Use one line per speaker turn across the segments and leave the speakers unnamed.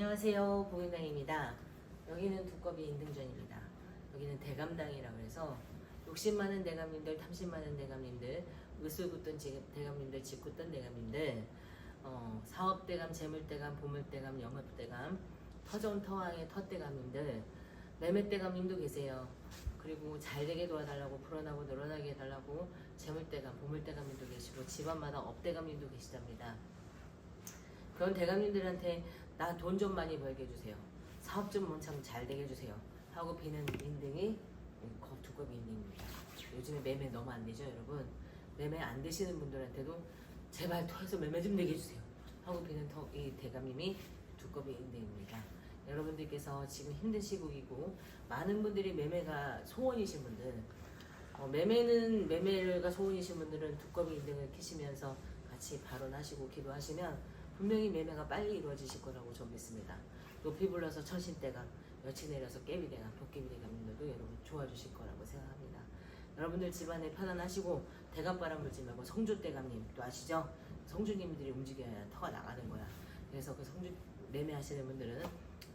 안녕하세요. 보인당입니다. 여기는 두꺼비 인등전입니다. 여기는 대감당이라고 해서 욕심 많은 대감님들 탐심 많은 대감님들 으슬붙던 지- 대감님들 짓궂던 대감님들 어, 사업 대감 재물 대감 보물 대감 영업 대감 터전 터왕의 터 대감님들 매매 대감님도 계세요. 그리고 잘 되게 도와달라고 불어나고 늘어나게 해달라고 재물 대감 보물 대감님도 계시고 집안마다 업 대감님도 계시답니다 그런 대감님들한테 나 돈 좀 많이 벌게 해주세요. 사업 좀 엄청 잘 되게 해주세요. 하고 비는 인등이 거 두꺼비 인등입니다. 요즘에 매매 너무 안 되죠, 여러분? 매매 안 되시는 분들한테도 제발 통해서 매매 좀 되게 해주세요. 하고 비는 터, 이 대감님이 두꺼비 인등입니다. 여러분들께서 지금 힘든 시국이고 많은 분들이 매매가 소원이신 분들 어, 매매는 매매가 소원이신 분들은 두꺼비 인등을 키시면서 같이 발언하시고 기도하시면 분명히 매매가 빨리 이루어지실 거라고 저 믿습니다. 높이 불러서 천신대감, 여치 내려서 깨비 대감, 도깨비 대감님들도 여러분 좋아주실 거라고 생각합니다. 여러분들 집안에 편안하시고 대감바람 불지 말고 성주 대감님 또 아시죠? 성주님들이 움직여야 터가 나가는 거야. 그래서 그 성주 매매하시는 분들은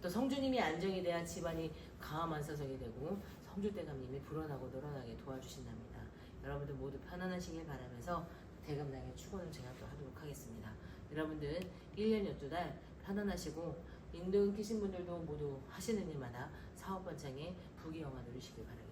또 성주님이 안정이 돼야 집안이 강함한 서석이 되고 성주 대감님이 불어나고 늘어나게 도와주신답니다. 여러분들 모두 편안하시길 바라면서 대감당의 축원을 제가 또 하도록 하겠습니다. 여러분들 1년 12달 편안하시고 인등 키신 분들도 모두 하시는 일마다 사업 번창에 부귀영화 누리시길 바라겠습니다.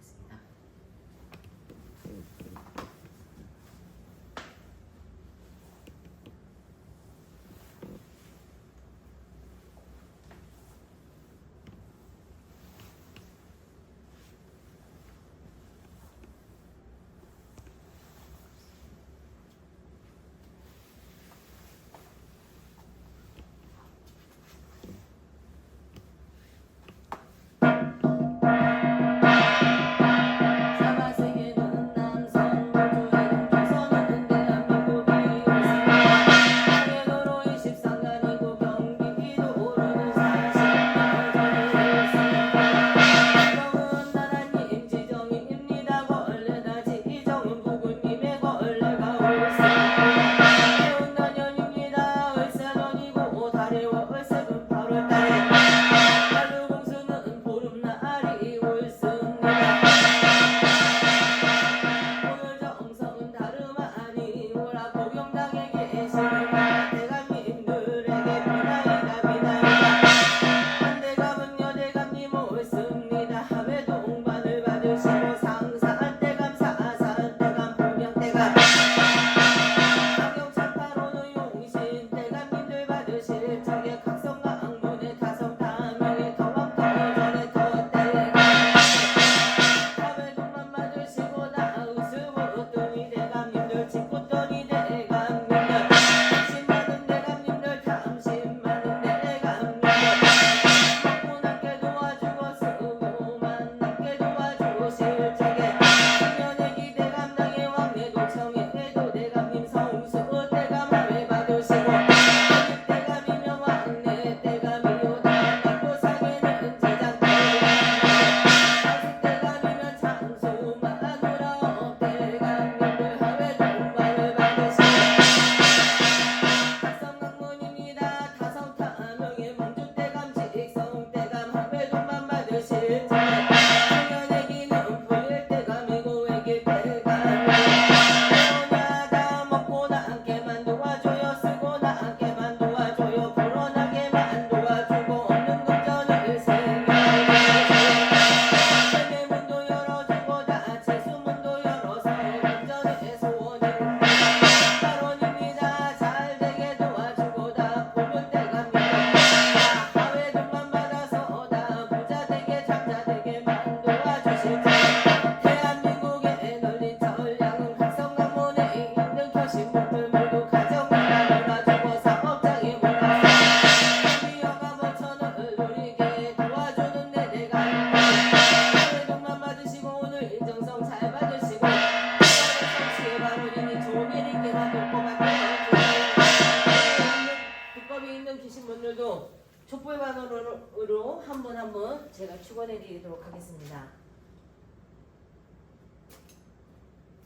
한분한분 제가 축원해 드리도록 하겠습니다.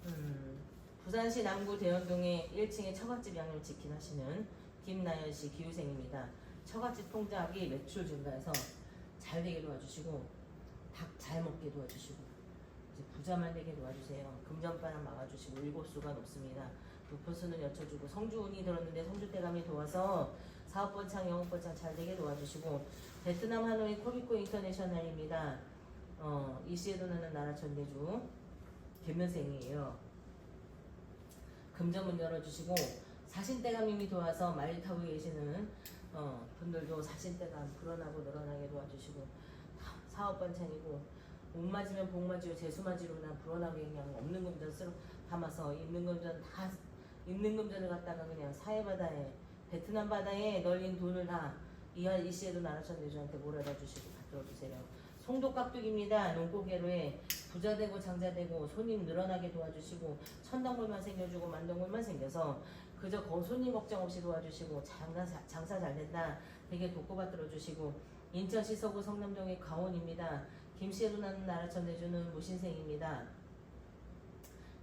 음, 부산시 남구 대연동에 1층에 처갓집 양념치킨 하시는 김나연 씨 기후생입니다. 처갓집 통장이 매출 증가해서 잘 되게 도와주시고 닭 잘 먹게 도와주시고 이제 부자만 되게 도와주세요. 금전바람 막아주시고 일곱 수가 높습니다. 루퍼스는 여쭤주고 성주운이 들었는데 성주대감이 도와서 사업 번창, 영업 번창 잘 되게 도와주시고 베트남 하노이 코비코 인터내셔널입니다. 어, 이시에도 나는 나라 전대주 개면생이에요. 금전문 열어주시고 사신대감님이 도와서 말리 타고 계시는 어, 분들도 사신대감 불어나고 늘어나게 도와주시고 다 사업 번창이고 복 맞으면 복 맞이요 재수 맞이로나 불어나게 그냥 없는 금전 쓸어 담아서 있는 금전 다 있는 금전을 갖다가 그냥 사해 바다에 베트남 바다에 널린 돈을 다 이하 이시에도 나라천 대주한테 몰아다 주시고 받들어 주세요. 송도 깍두기입니다. 농고개로에 부자 되고 장자 되고 손님 늘어나게 도와주시고 천당골만 생겨주고 만동골만 생겨서 그저 거 손님 걱정 없이 도와주시고 장사, 장사 잘 된다 되게 돕고 받들어 주시고 인천시 서구 성남동의 가온입니다. 김씨에도 나는 나라천 내주는 무신생입니다.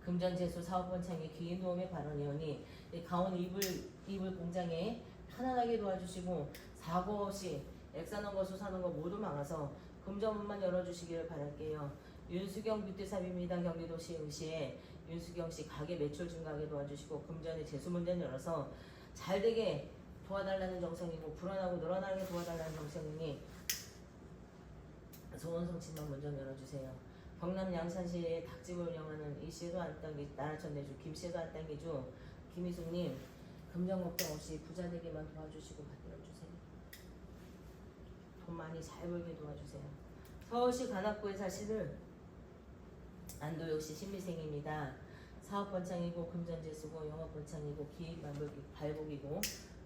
금전재수 사업원창의 귀인 도움의 발언이오니 이 가온 이불 이불 공장에 편안하게 도와주시고 사고 없이 액사는 거 수사는 거 모두 막아서 금전문만 열어주시기를 바랄게요. 윤수경 뷰티샵입니다. 경기도 시흥시에 윤수경 씨 가게 매출 증가하게 도와주시고 금전의 재수 문전 열어서 잘 되게 도와달라는 정성이고 불어나고 늘어나게 도와달라는 정성이니 좋은 성취만 먼저 열어주세요. 경남 양산시에 닭집을 운영하는 이씨도 안 당기 나라천 내주 김씨도 안 당기주 김희숙님 금전 걱정 없이 부자 되게만 도와주시고 받들어주세요. 돈 많이 잘 벌게 도와주세요. 서울시 관악구에 사시는 안도혁 씨 신미생입니다. 사업 번창이고 금전재수고 영업 번창이고 기획 발복이고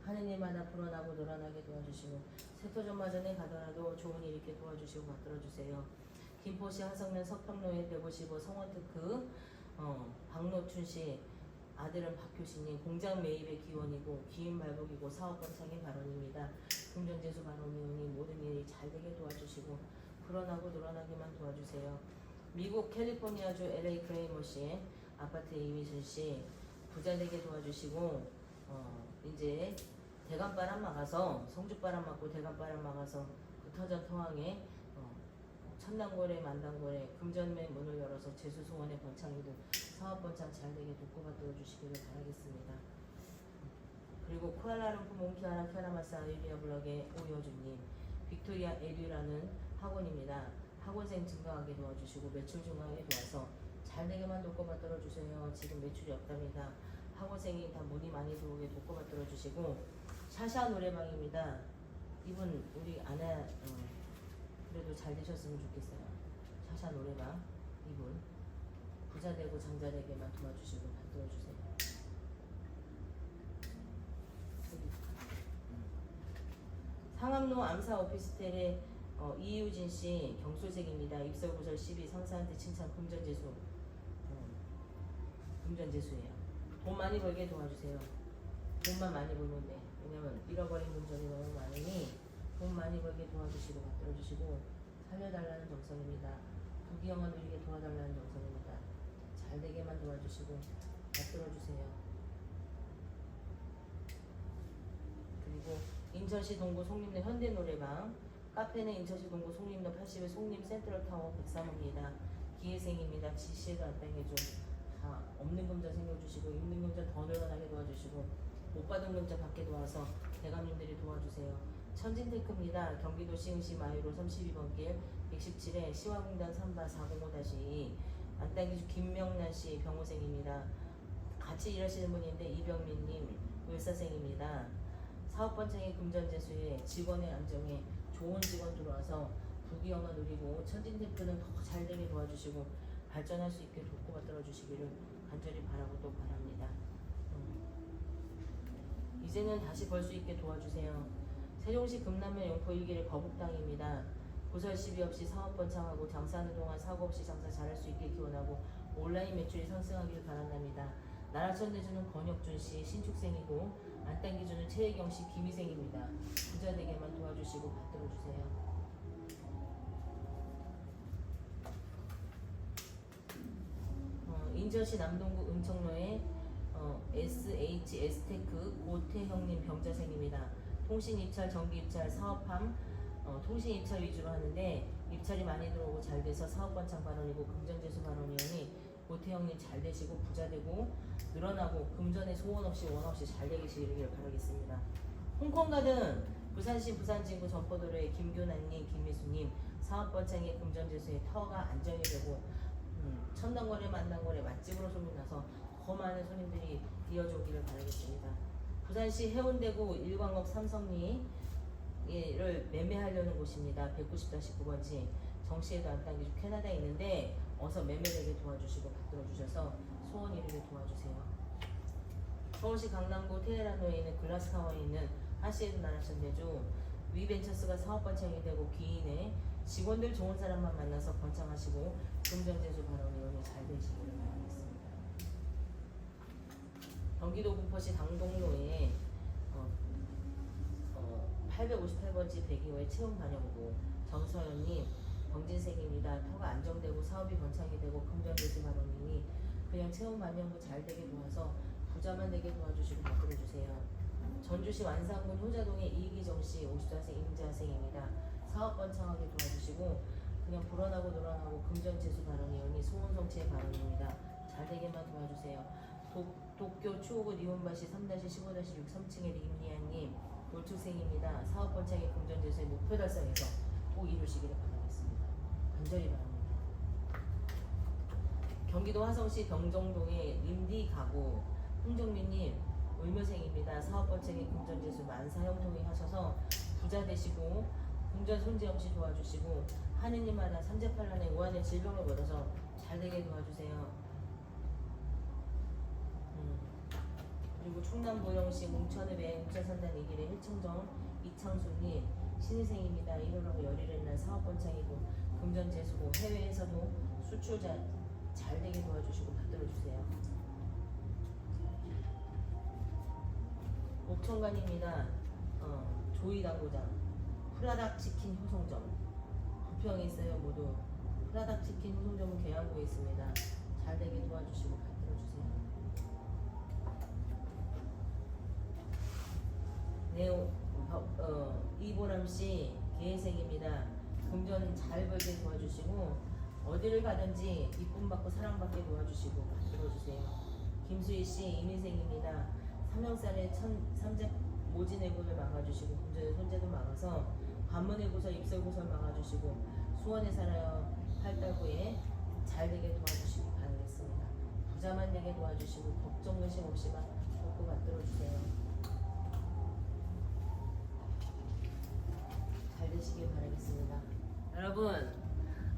하는 일마다 불어나고 늘어나게 도와주시고 세토전마전에 가더라도 좋은 일 있게 도와주시고 만들어주세요. 김포시 화성면 석평로에 155 성원특크 어, 박노춘 씨 아들은 박효신님 공장 매입의 기원이고 기인 발복이고 사업 번창의 발언입니다. 금전재수 발언이오니 모든 일이 잘 되게 도와주시고 불어나고 늘어나게만 도와주세요. 미국 캘리포니아주 LA 크레이머 씨 아파트 이미순 씨 부자 되게 도와주시고 어, 이제 대감바람 막아서 성주바람 맞고 대감바람 막아서 그 터전 터항에 어, 천당고래 만당고래 금전매 문을 열어서 재수 소원의 번창이도 사업 번창 잘 되게 돕고 받들어 주시기를 바라겠습니다. 그리고 쿠알라룸푸 몽키아라 캐라마사 에리아 블럭의 오여주님 빅토리아 에듀라는 학원입니다. 학원생 증가하게 도와주시고 매출 증가하게 도와서 잘 되게만 돕고 받들어 주세요. 지금 매출이 없답니다. 학원생이 다 문이 많이 들어오게 돕고 받들어 주시고 샤샤 노래방입니다. 이분 우리 아내 어, 그래도 잘 되셨으면 좋겠어요. 샤샤 노래방 이분 부자 되고 장자 되게만 도와주시고 받들어 주세요. 상암로 암사 오피스텔의 어, 이유진 씨 경솔색입니다. 입설 구설 12 상사한테 칭찬 금전재수 어, 금전재수예요. 돈 많이 벌게 도와주세요. 돈만 많이 벌면 돼. 왜냐면 잃어버린 금전이 너무 많으니 돈 많이 벌게 도와주시고 받들어주시고 살려달라는 정성입니다. 부귀영화 누리게 도와달라는 정성입니다. 잘 되게만 도와주시고 받들어주세요. 그리고 인천시 동구 송림동 현대노래방 카페는 인천시 동구 송림동 80의 송림 센트럴타워 103호입니다. 기회생입니다. 지시에도 안 당해줘. 다 없는 금전 생겨주시고 있는 금전 더 늘어나게 도와주시고 못 받은 금전 받게 도와서 대감님들이 도와주세요. 천진테크입니다. 경기도 시흥시 마유로 32번 길 117에 시화공단 3바 405-2 안당기주 김명란 씨 병호생입니다. 같이 일하시는 분인데 이병민님 의사생입니다. 사업번창의 금전재수에 직원의 안정에 좋은 직원 들어와서 부귀영화 누리고 천진대표는 더 잘되게 도와주시고 발전할 수 있게 돕고 받들어 주시기를 간절히 바라고 또 바랍니다. 음. 이제는 다시 벌 수 있게 도와주세요. 세종시 금남면 용포 일기를 거북당입니다. 고설 시비 없이 사업 번창하고 장사하는 동안 사고 없이 장사 잘할 수 있게 기원하고 온라인 매출이 상승하길 바란답니다. 나라천 대주는 권혁준 씨 신축생이고 안땅 기준은 최혜경 씨 김희생입니다. 부자 되게만 도와주시고 받들어 주세요. 어, 인천시 남동구 은청로에 어, SH 에스테크 고태형님 병자생입니다. 통신 입찰, 전기 입찰, 사업함, 어, 통신 입찰 위주로 하는데 입찰이 많이 들어오고 잘 돼서 사업 번창 발언이고 금전재수 발언이오니 고태형님 잘 되시고 부자 되고 늘어나고 금전에 소원 없이 원 없이 잘 되시기를 바라겠습니다. 홍콩 가든 부산시 부산진구 전포도로의 김교란님, 김미수님 사업 번창의 금전재수의 터가 안정이 되고 음, 천당거래 만당거래 맛집으로 소문나서 더 많은 손님들이 이어져오기를 바라겠습니다. 부산시 해운대구 일광업 삼성리를 매매하려는 곳입니다. 190-19번지 정시에도 안 당기고 캐나다에 있는데 어서 매매되게 도와주시고 받들어 주셔서 소원 이루게 도와주세요. 서울시 강남구 테헤란로에 있는 글라스타워에 있는 하시에드 나라천대주 위벤처스가 사업 번창이 되고 기인에 직원들 좋은 사람만 만나서 번창하시고 금전재수 발언이 잘 되시기를 바라겠습니다. 경기도 군포시 당동로에 어, 어, 858번지 102호의 채용 반영부 정서연님 경진생입니다. 터가 안정되고 사업이 번창이 되고 금전재수 발언이니 그냥 채용 반영부 잘 되게 도와서 부자만 되게 도와주시고 바꾸어주세요. 전주시 완산군 효자동의 이기정 씨 54세 임자생입니다. 사업 번창하게 도와주시고 그냥 불어나고 놀아나고 금전재수 발언이오니 소원 성취의 발언입니다. 잘 되게만 도와주세요. 도, 도쿄 추오구 니온바시 3-15-6 3층의 임리아님 노출생입니다. 사업 번창의 금전재수의 목표 달성해서 꼭 이루시기를 바라겠습니다. 간절히 바랍니다. 경기도 화성시 병정동의 림디 가구 홍정민님 의무생입니다. 사업 번창의 금전재수 만사 형통이 하셔서 부자 되시고 금전 손재 없이 도와주시고 하느님마다 삼재팔란의 우한의 질병을 걸어서 잘 되게 도와주세요. 음. 그리고 충남 보령시 웅천읍의 웅천산단 이길의 일청정 이창수님 신의생입니다. 1월하고 열일의 날 사업 번창이고 금전 재수고 해외에서도 수출자 잘 되게 도와주시고 받들어 주세요. 옥천관입니다. 어, 조이 당구장 프라닭 치킨 효성점 부평에 있어요 모두 프라닭 치킨 효성점은 계양구에 있습니다. 잘 되게 도와주시고 받들어 주세요. 네, 어, 어, 이보람 씨 계생입니다. 금전 잘 벌게 도와주시고 어디를 가든지 이쁨 받고 사랑받게 도와주시고 만들어주세요. 김수희 씨 이민생입니다. 삼형살의 천 삼재 모진 해군을 막아주시고 금전의 손재도 막아서 관문의 구설 입설 구설 막아주시고 수원에 살아요 팔달구에 잘 되게 도와주시기 바라겠습니다. 부자만 되게 도와주시고 걱정 의심 없이만 돕고 만들어주세요. 여러분,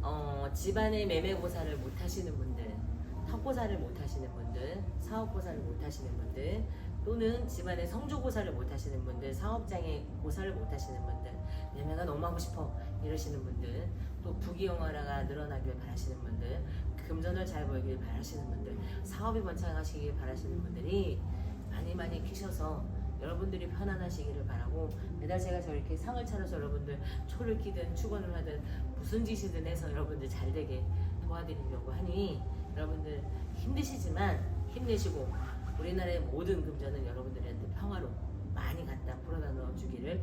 어, 집안의 매매고사를 못 하시는 분들, 턱고사를 못 하시는 분들, 사업고사를 못 하시는 분들, 또는 집안의 성조고사를 못 하시는 분들, 사업장의 고사를 못 하시는 분들, 매매가 너무 하고 싶어 이러시는 분들, 또 부귀영화가 늘어나길 바라시는 분들, 금전을 잘 벌길 바라시는 분들, 사업이 번창하시길 바라시는 분들이 많이 많이 키셔서 여러분들이 편안하시기를 바라고 매달 제가 저렇게 상을 차려서 여러분들 초를 키든 축원을 하든 무슨 짓이든 해서 여러분들 잘 되게 도와드리려고 하니 여러분들 힘드시지만 힘내시고 우리나라의 모든 금전은 여러분들한테 평화로 많이 갖다 불어다 넣어주기를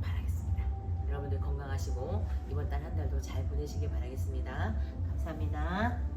바라겠습니다. 여러분들 건강하시고 이번 달 한 달도 잘 보내시길 바라겠습니다. 감사합니다.